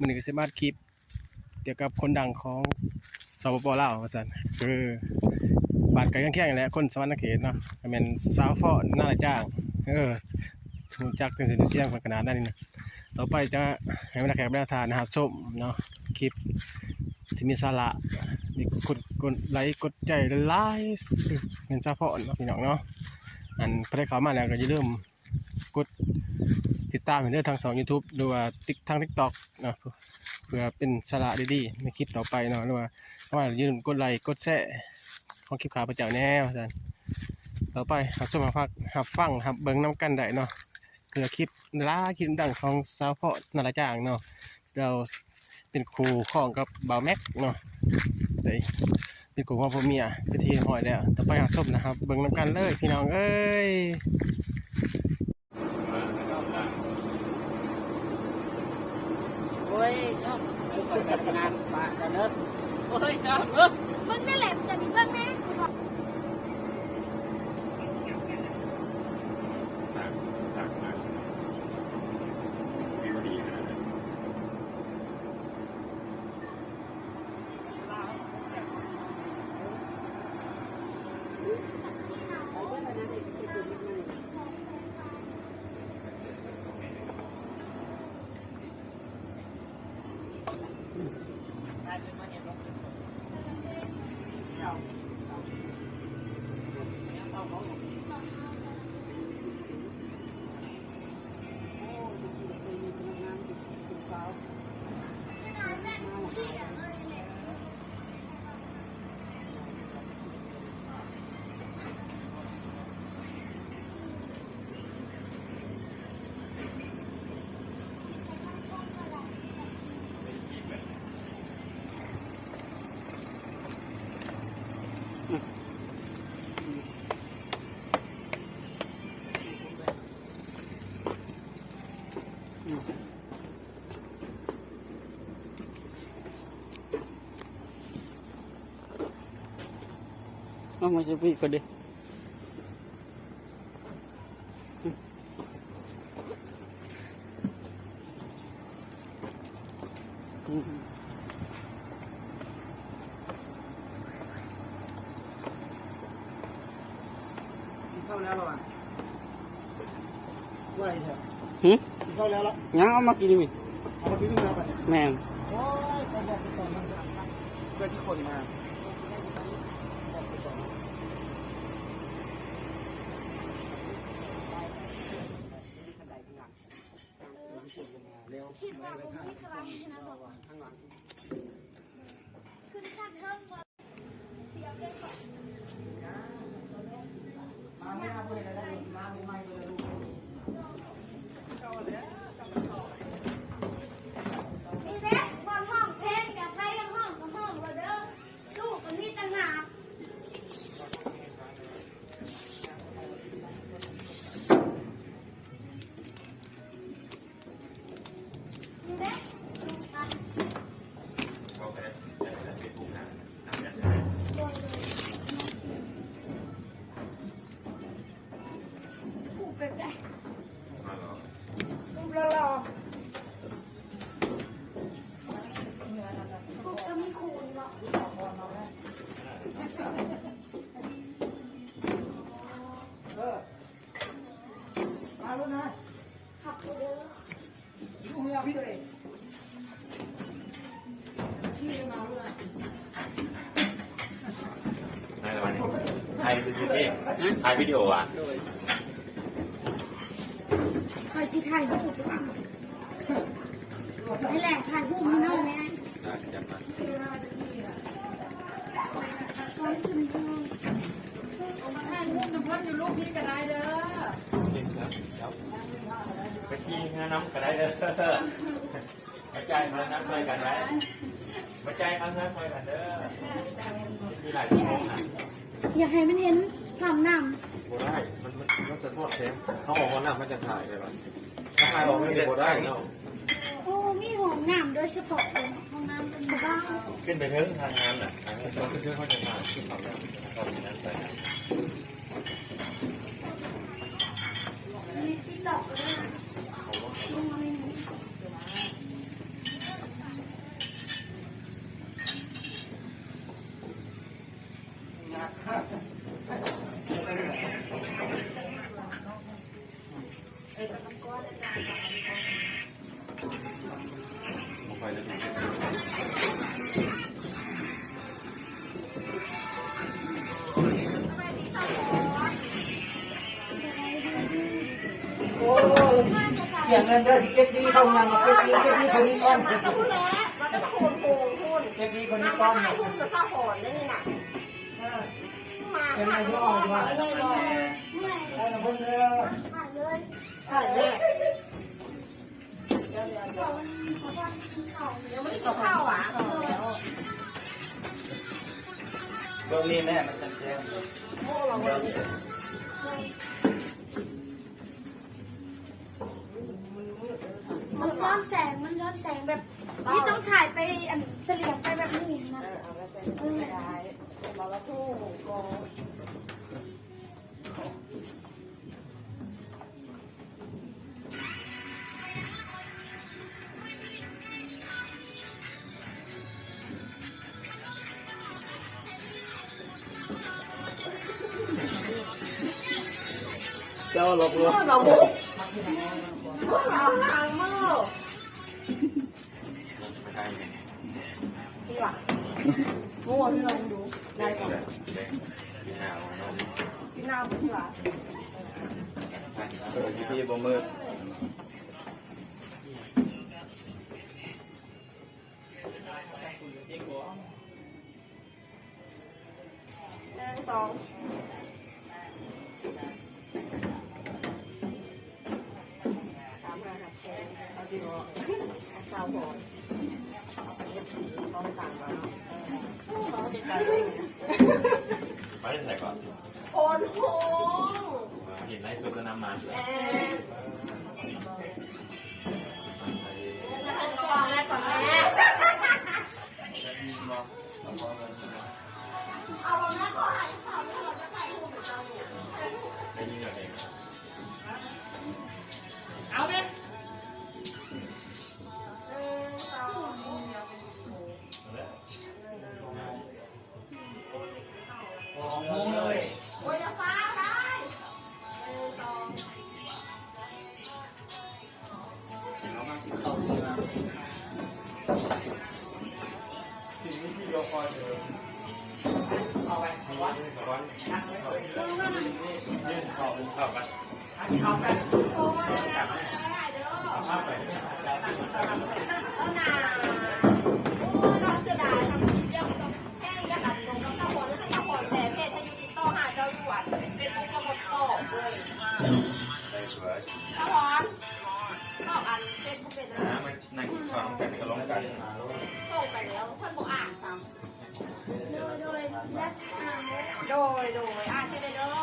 มันก็สิมาคลิป เกี่ยวกับคนดังของสปปลาวว่าซั่นคือบานไกลกันเคียงๆแหละคนสวรรณเขตเนาะก็นสาวฟอนน่าจ้างเออรู้จักถึงสิเสียงขนาดนั้นนะต่อไปจะให้บรรดาแขกบรรดาทานนะครับส้มเนาะคลิปที่มีสาระมีกดกดไลค์กดใจไลค์เงินสาวฟอเนาะพี่น้องเนาะอันพอได้เข้ามาแล้วก็อย่าลืมกด ติดตามให้เด้อทางสอง YouTube หรือว่าติ๊กทาง TikTok เนาะเพื่อเป็นสาระดีๆในคลิปต่อไปเนาะหรือว่าถ้าว่าอย่าลืมกดไลค์กดแชร์ของคลิปข่าวประเจ้าแน่ว่าซั่นต่อไปหับชมหับฟังหับฟังหับเบิ่งน้ำกันได้เนาะเพื่อคลิปล่าคลิปดังของสาวเพาะนาราจ้างเนาะเราเป็นครูของกับบ่าวแม็กเนาะได้เป็นครูของพ่อเมียไปนทีหอยแล้ว ต่อไปหับชมนะครับ เบิ่งน้ำกันเลยพี่น้องเอ้ย โอ้ ยชอบคนทำงานฝากกันเนอะโอ้ยชอบเนอะมึงนั่นแหละมึงจะมีบ้างไหม เอามาสิพี่ก็ดิอืมเข้าแล้วหรอว่าไอ้เถอะหึเข้าแล้วละยังเอามากินดิเอามาทิ้งแล้วไปแม่งโอ้ยตอนบอกตอนนั้นเพื่อนที่คนมาเร็ว คิดว่ามึงไม่สบายนะบอกว่า ข้างหลัง มาแล้วนะขับกูเด้อลูกเมียพี่เองพี่มาแล้วนะถ่ายวันนี้ถ่ายวิดีโอเองถ่ายวิดีโออะคอยสิถ่ายรูปดีกว่านี่แหละถ่ายรูปมันเอาไหมตอนขึ้นห้องถ่ายรูปน้ำพันอยู่รูปนี้ก็ได้เด้อ ไปที่งานน้ำกันได้เด้อมาใจมาน้ำช่วยกันได้มาใจมาน้ำช่วยกันเด้อมีหลายชั่วโมงนะอยากให้มันเห็นทำน้บ่ได้มันมันมันจะทอดเทมเขาออกมาหน้ามันจะถ่ายได้ปะถ้าถ่ายออกไม่ได้บ่ได้เนาะำโอ้มีห้องน้ำโดยเฉพาะเลยห้องน้ำเป็นบ้านขึ้นไปเทิงทางงานน่ะทางแต่ตอนที่เขาจะถ่ายขึ้นเขาแล้วตอนนั้นไป Ha, ha, ha. สียเงินเด้อสิเก็บดีเข้างานมาเก็บดีเก็บดีคนนี้ก้อนมันก็พูดแล้วมันก็โคนโคนพูดเก็บดีคนนี้ก้อนถ่ายรูปกับเศร้าหอนได้นี่น่ะมาเป็นไงพ่อ่อนว่าเลยรอเมื่อยได้กับเพิ่นเด้อถ่ายเลยถ่ายเลยยังไม่ได้กินข้าวอะเรื่องนี้แม่มันจะแจ้งมันย้ อนแสงมันย้อนแสงแบบนี่ต้องถ่ายไปอันเสลียงไปแบบนี้นะเอาไปเป็นไม่ได้มาละคู่กองเจ้าหลอกลวง พี่ะเป็นปุ๊กกระบอกตอบเลยได้สวยเจ้าของตอบอันเป็นผู้เป็นนะมันนั่งกินข้าวกันก็ร้องกัน ส่งไปแล้วเพื่อนบอกอ่านซ้ำ โดยโดยและอ่านเลยโดยโดยอ่านแค่เด้อ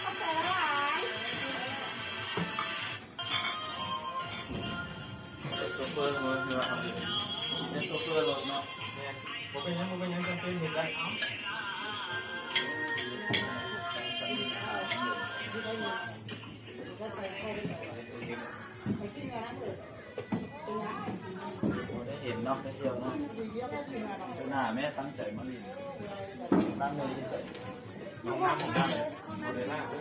เข้าใจแล้วหลายโซเฟอร์มือ เนื้อทำดีเป็นโซเฟอร์รถเนาะเนี่ยผมเป็นยังผมเป็นยังจำเป็นเห็นได้เที่ยวเนาะหน้าแม่ตั้งใจมาลีตั้งเลยที่ใส่น้องน้ำของน้ำเลยเลยล่าไป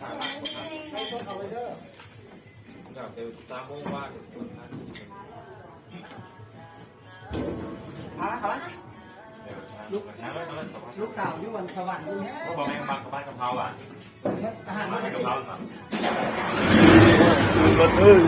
ถ่ายล่าคนนั้นให้ต้นเอาไว้เด้ออยากจะตามโมงว่าคนนั้นเอาละครับลูกน้ำแล้วน้ำลูกสาวอยู่วันสวรรค์อยู่เนี่ยก็บอกแม่บ้านกับบ้านกะเพราอะอาหารบ้ามาจะกะกินเพราอะรถอึ้ง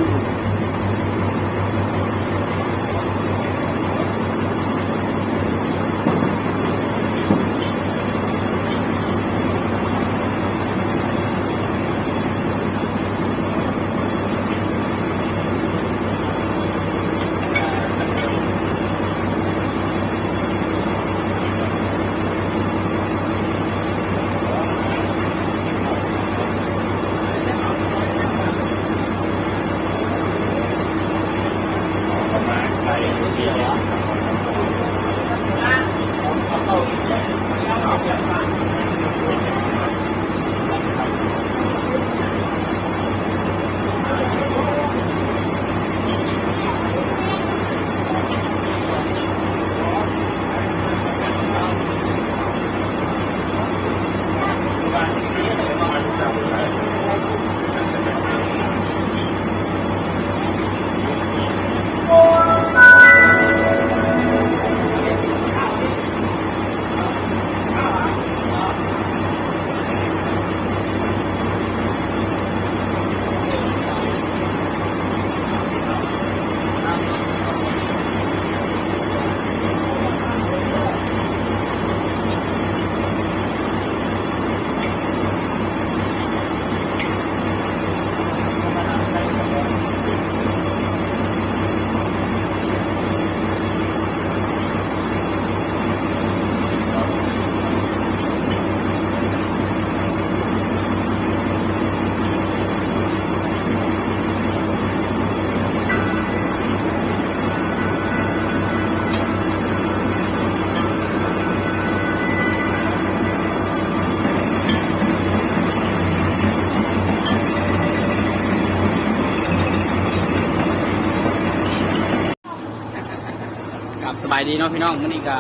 บายดีเนาะพี่น้องมื้อนี้ก็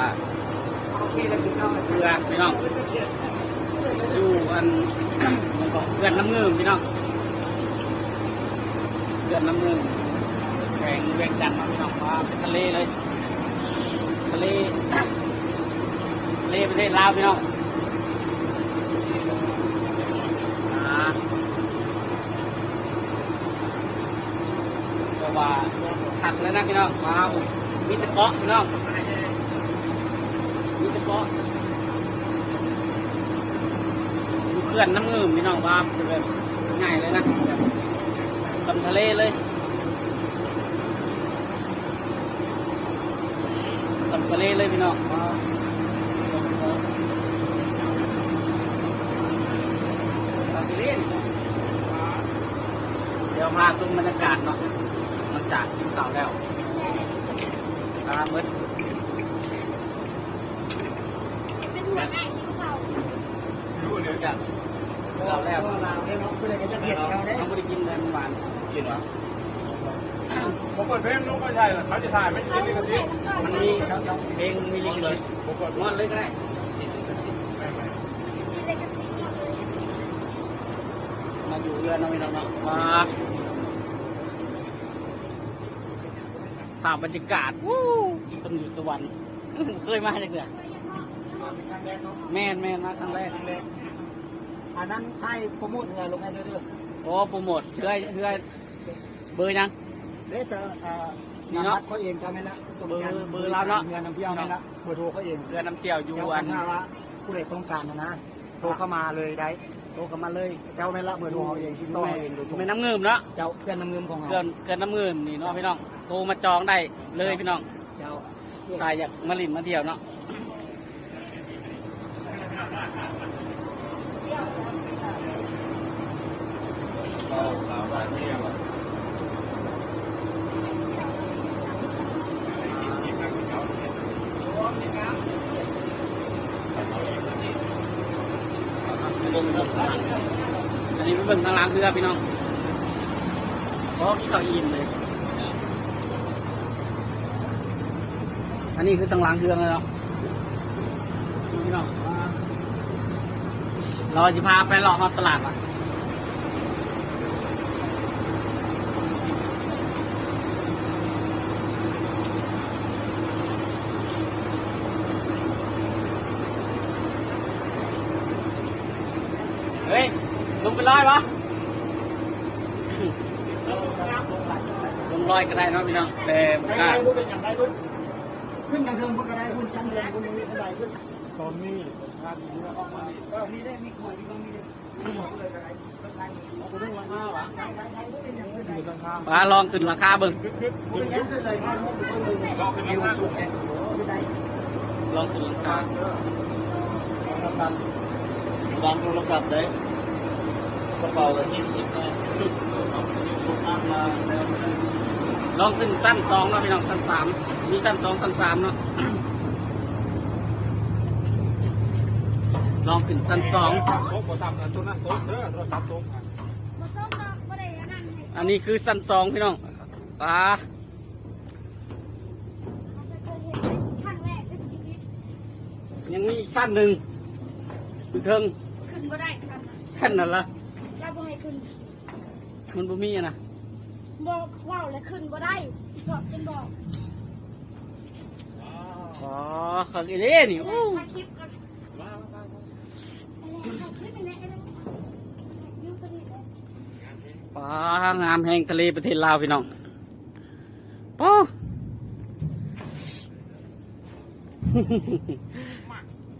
เรือพี่น้องอยู่อันมันก็เพื่อนน้ำเงิมพี่น้องเพื่อนน้ำเงิมแข่งเวียงจันทน์เนาพี่น้องว่าเป็นทะเลเลยทะเลทะเลประเทศลาวพี่น้องอาก็ว่าถักเลยนะพี่น้องว้า มีตะเกาะพี่น้องมีตะเกาะเพื่อนน้ำเงิมพี่น้องว่าเป็นแบบง่ายเลยนะแบบตำทะเลเลยตำทะเลเลยพี่น้องว่าตำทะเลเดี๋ยวมาชมบรรยากาศเนาะหลังจากกินข้าวแล้ว ตาเบิดเป็นหัวหน้าที่เขารู้เดี๋ยวจะเราแล้วเราเนี่ยเนาะผู้ใดก็จะเห็นเขาได้เราไม่ได้กินเลยเมื่อวานกินวะผมเปิดเพลงลูกไม่ใช่หรอเขาจะถ่ายไม่กินเลยกันสิมันมีเพลงมีลิงเลยม้วนเลยก็ได้มาอยู่เรือน้องน้องน้องมา ภาพบรรยากาศวู้ต้องอยู่สวรรค์เคยมาจากเดือแม่นแม่นมาครั้งแรกอันนั้นไทยโปรโมทงานลงงานเด้อโอ้โปรโมทเพื่อเพื่อเบอร์ยังเด้อแต่เอ่อนี่นำเนาะบัตรเขาเองก็ไม่ละเบอร์เบอร์เราเนาะเงินนำเที่ยวไม่ละเบอร์โทรเขาเองเรือน้ำเที่ยวอยู่เจ้าอักันนถ้าว่าผู้ใดต้องการนะนะโทรเข้ามาเลยได้โทรเข้ามาเลย เจ้าไม่ละเบอร์โทรเขาเองติดต่อไม่เขาเองโดยตรงไม่น้ำเงิมเนาะเจ้าเพื่อนนำเงินของเกิเรานเกินน้ำเงินนี่เนาะพี่น้อง โทรมาจองได้เลยพี่น้องเจ้าใครอยากมาลินมาเที่ยวเนาะเราสาวบ้านเที่ยวเบิ่งครับอันนี้เป็นเบิ่งทางหล่างเรือพี่น้องเพราะที่เขาอินเลย นนี้คือทางหล่างเรือเลยเนาะพี่น้องเราจะพาไปเลาะมาตลาดอะเฮ้ยลงไปลอยวะลงลอยก็ได้นะพี่น้องแต่ได้ก็ ได้รู้เป็นอย่างไรด้วยขึ้นทางเทิงพุ่นก็ได้พุ่นชั้นเดือนพุ่นนี้ก็ได้ขึ้นตอนนี้ภาพนี้ออกมาก็มีได้มีคุยมีก็มีมีหมดเลยก็ได้เอาไปเรื่องราคาวะได้ได้ได้เป็นอย่างไรได้อยู่ข้ามาลองขึ้นราคาเบิ่งๆคึกคึกเป็นอย่างไรเลยให้หมดเลยก็ขึ้นมาสูงเลยไม่ได้ลองขึ้นราคาโทรศัพท์วางโทรศัพท์ได้กระเป๋ากับที่สิบนะทุกอันมาแล้วลองขึ้นสั้นสองเนาะพี่น้องสั้นสาม มีสั้นสองสั้นสามเนาะลองขึ้นสั้นสองโต๊ะโต๊ะตามนั้นตัวนั้นโต๊ะเด้อโต๊ะตามโต๊ะอันนี้คือสั้นสองพี่น้องปลาครั้งแรกในชีวิตยังมีอีกสั้นหนึ่งคือเทิงขึ้นบ่ได้ซ้นะแค่นั้นละเราบ่ให้ขึ้น มันบ่มีอะนะบอกว่าวแล้วขึ้นบ่ได้บอกเป็นบอก อ๋อเขาเล่นี่โอ้ถ่ายคลิปก่อนอะไรถ่ายคลิปไปไหนอะไรยูทูบเลยปลางามแห่งทะเลประเทศลาวพี่น้องป้อ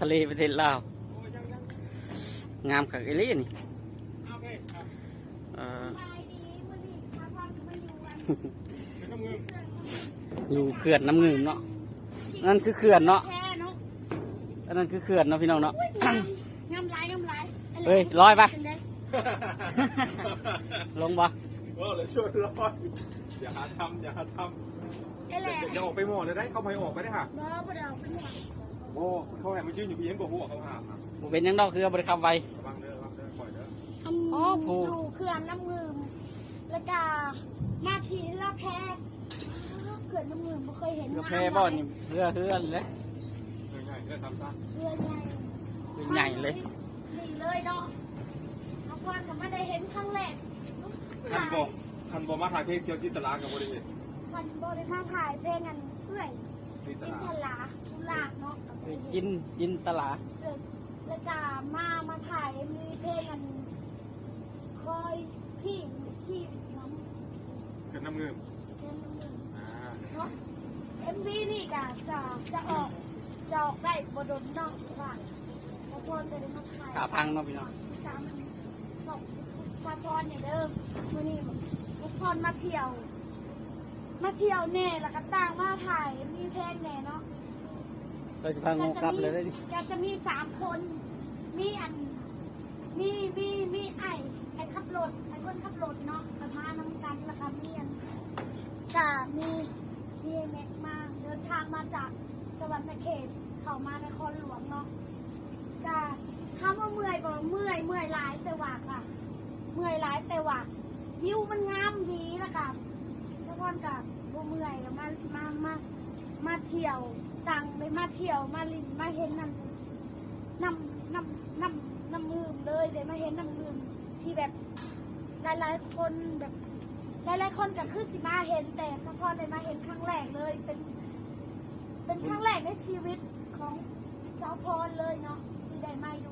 ทะเลประเทศลาว งามขักเอเล่นี่เอ่อตายดีวันนี้ชาวบ้านไม่อยู่กันอยู่เขื่อนน้ำเงินเนาะ นั่นคือเขื่อนเนาะแค่เนาะอันนั้นคือเขื่อนเนาะพี่น้องเนาะงามงามหลายงามหลายเฮ้ยลอยปะเป็นไงลงบ่เออเลยชวนร้อยอย่าหาทำอย่าหาทไอ้แหละำอย่าออกไปหมดเลยได้เข้าไปออกไปได้ค่ะบ่บ่ได้เอาไปหมดโอ้เขาแหมมายืนอยู่พี่ยังกหัวเขาหาบ่เป็นหยังดอกคือบริคำไวระวังเด้อระวังเด้อปล่อยเด้ออันอ๋อผูอยู่เขื่อนน้ำเงิมแล้วก็มาทีละแพ ทย์เขื่อนอนน้ำเงินไม่เคยเห็นเรือแพบ่อนี่เรือเฮือนเลยเรือใหญ่เรือใหญ่เลยนี่เลยเนาะสักวันก็ไม่ได้เห็นครั้งแรกคันบอกคันบอกมาถ่ายเพลงเซียวจิตตลากับบริเวณวันบริมาถ่ายเพลงกันเพื่อยจิตตกินลาทลาทุลาเนาะไปกินกินตลาดเกิดแล้วก็มามาถ่ายมีเพลงกันคอยพี่พี่น้องเป็นน้ำเงินเพลงน้ำเงิน อ่า เนาะเอ็ มวีนี่ก็จะจะออกจะออกได้บดนนอกว่าพอพรจะได้มาถ่ายขาพังเนาะพี่น้องตามส่งพอพรเนี่ยเดิมวันนี้พอพรมาเที่ยว มาเที่ยวแน่แล้วก็ต่างมาถ่ายมีเพลงแน่เนาะเราจะพังงูกลับเลยได้ดิก็จะมีสามคน มีอัน มีมีมีไอ้ไอ้ขับรถไอ้คนขับรถเนาะกับมานำกันแล้วก็มีอันกามีมีแม็กมาเดิน ทางมาจากสวรรค์เขตเขามานครหลวงเนาะจะคำว่าเมื่อยบอกเมื่อยเมื่อยหลายแต่ว่าค่ะ เมื่อยหลายแต่ว่าวิวมันงามดีล้วกับสะพอนกับบ่เมื่อยกับมามามามาเที่ยวตังไปมาเที่ยวมาลินมาเห็นนั่นน้ำน้ำน้ำน้ำมืมเลยเดี๋ยวมาเห็นน้ำมืมที่แบบหลายๆคนแบบหลายๆคนก็คือสิมาเห็นแต่สะพอนได้มาเห็นครั้งแรกเลยเป็น เป็นครั้งแรกในชีวิตของสาวพรเลยเนาะที่ได้มาอยู่